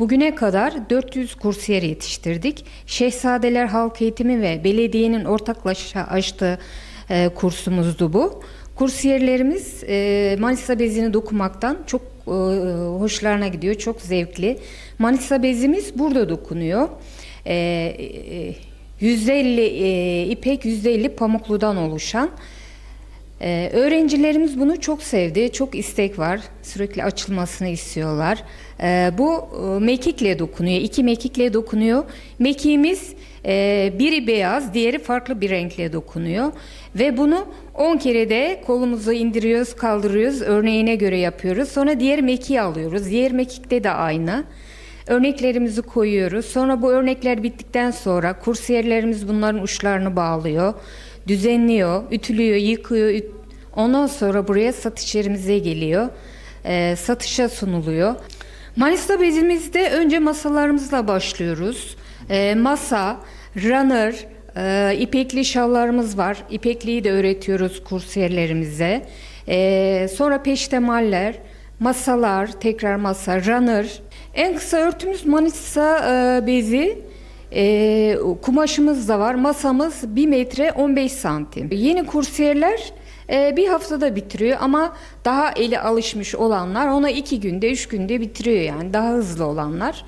Bugüne kadar 400 kursiyer yetiştirdik. Şehzadeler Halk Eğitimi ve belediyenin ortaklaşa açtığı e, kursumuzdu bu. Kursiyerlerimiz e, Manisa bezini dokumaktan çok e, hoşlarına gidiyor, çok zevkli. Manisa bezimiz burada dokunuyor. E, e, %50 e, ipek, %50 pamukludan oluşan. Ee, öğrencilerimiz bunu çok sevdi, çok istek var. Sürekli açılmasını istiyorlar. Ee, bu e, mekikle dokunuyor, iki mekikle dokunuyor. Mekiğimiz e, biri beyaz, diğeri farklı bir renkle dokunuyor. Ve bunu 10 kere de kolumuzu indiriyoruz, kaldırıyoruz, örneğine göre yapıyoruz. Sonra diğer mekiği alıyoruz. Diğer mekikte de aynı. Örneklerimizi koyuyoruz. Sonra bu örnekler bittikten sonra kursiyerlerimiz bunların uçlarını bağlıyor, düzenliyor, ütülüyor, yıkıyor. üt- Ondan sonra buraya satış yerimize geliyor. Ee, satışa sunuluyor. Manisa bezimizde önce masalarımızla başlıyoruz. Ee, masa, runner, e, ipekli şallarımız var. İpekliyi de öğretiyoruz kursiyerlerimize. Ee, sonra peştemaller, masalar, tekrar masa, runner. En kısa örtümüz Manisa e, bezi. E, kumaşımız da var. Masamız 1 metre 15 santim. Yeni kursiyerler e, bir haftada bitiriyor ama daha eli alışmış olanlar ona iki günde, üç günde bitiriyor yani daha hızlı olanlar.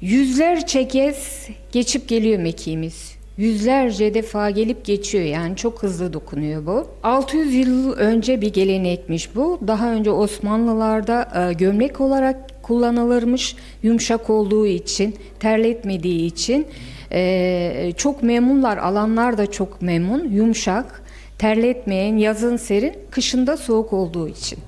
Yüzlerce kez geçip geliyor mekiğimiz. Yüzlerce defa gelip geçiyor yani çok hızlı dokunuyor bu. 600 yıl önce bir gelenekmiş bu. Daha önce Osmanlılarda e, gömlek olarak kullanılırmış. Yumuşak olduğu için, terletmediği için e, çok memnunlar. Alanlar da çok memnun. Yumuşak, terletmeyen, yazın serin, kışında soğuk olduğu için.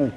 Evet.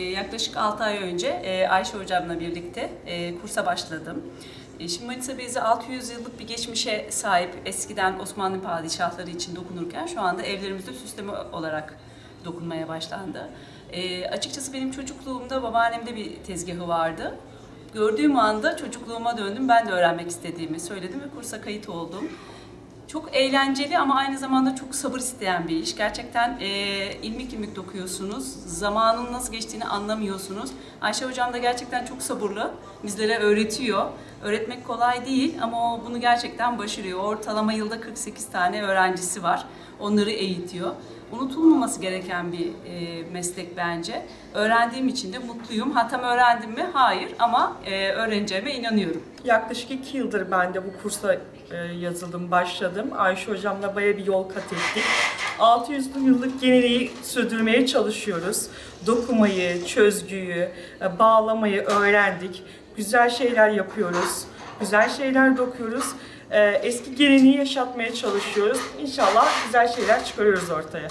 Ee, Yaklaşık 6 ay önce e, Ayşe hocamla birlikte e, kursa başladım. E, Şimdi Manisa Bezi 600 yıllık bir geçmişe sahip eskiden Osmanlı padişahları için dokunurken şu anda evlerimizde süsleme olarak dokunmaya başlandı. Açıkçası benim çocukluğumda babaannemde bir tezgahı vardı. Gördüğüm anda çocukluğuma döndüm. Ben de öğrenmek istediğimi söyledim ve kursa kayıt oldum. Çok eğlenceli ama aynı zamanda çok sabır isteyen bir iş. Gerçekten e, ilmik ilmik dokuyorsunuz. Zamanın nasıl geçtiğini anlamıyorsunuz. Ayşe hocam da gerçekten çok sabırlı. Bizlere öğretiyor. Öğretmek kolay değil ama o bunu gerçekten başarıyor. Ortalama yılda 48 tane öğrencisi var. Onları eğitiyor. Unutulmaması gereken bir e, meslek bence. Öğrendiğim için de mutluyum. Ha tam öğrendim mi? Hayır ama e, öğreneceğime inanıyorum. Yaklaşık iki yıldır ben de bu kursa e, yazıldım, başladım. Ayşe hocamla baya bir yol kat ettik. 600 yıllık geleneği sürdürmeye çalışıyoruz. Dokumayı, çözgüyü, e, bağlamayı öğrendik. Güzel şeyler yapıyoruz. Güzel şeyler dokuyoruz. E, Eski geleneği yaşatmaya çalışıyoruz. İnşallah güzel şeyler çıkarıyoruz ortaya.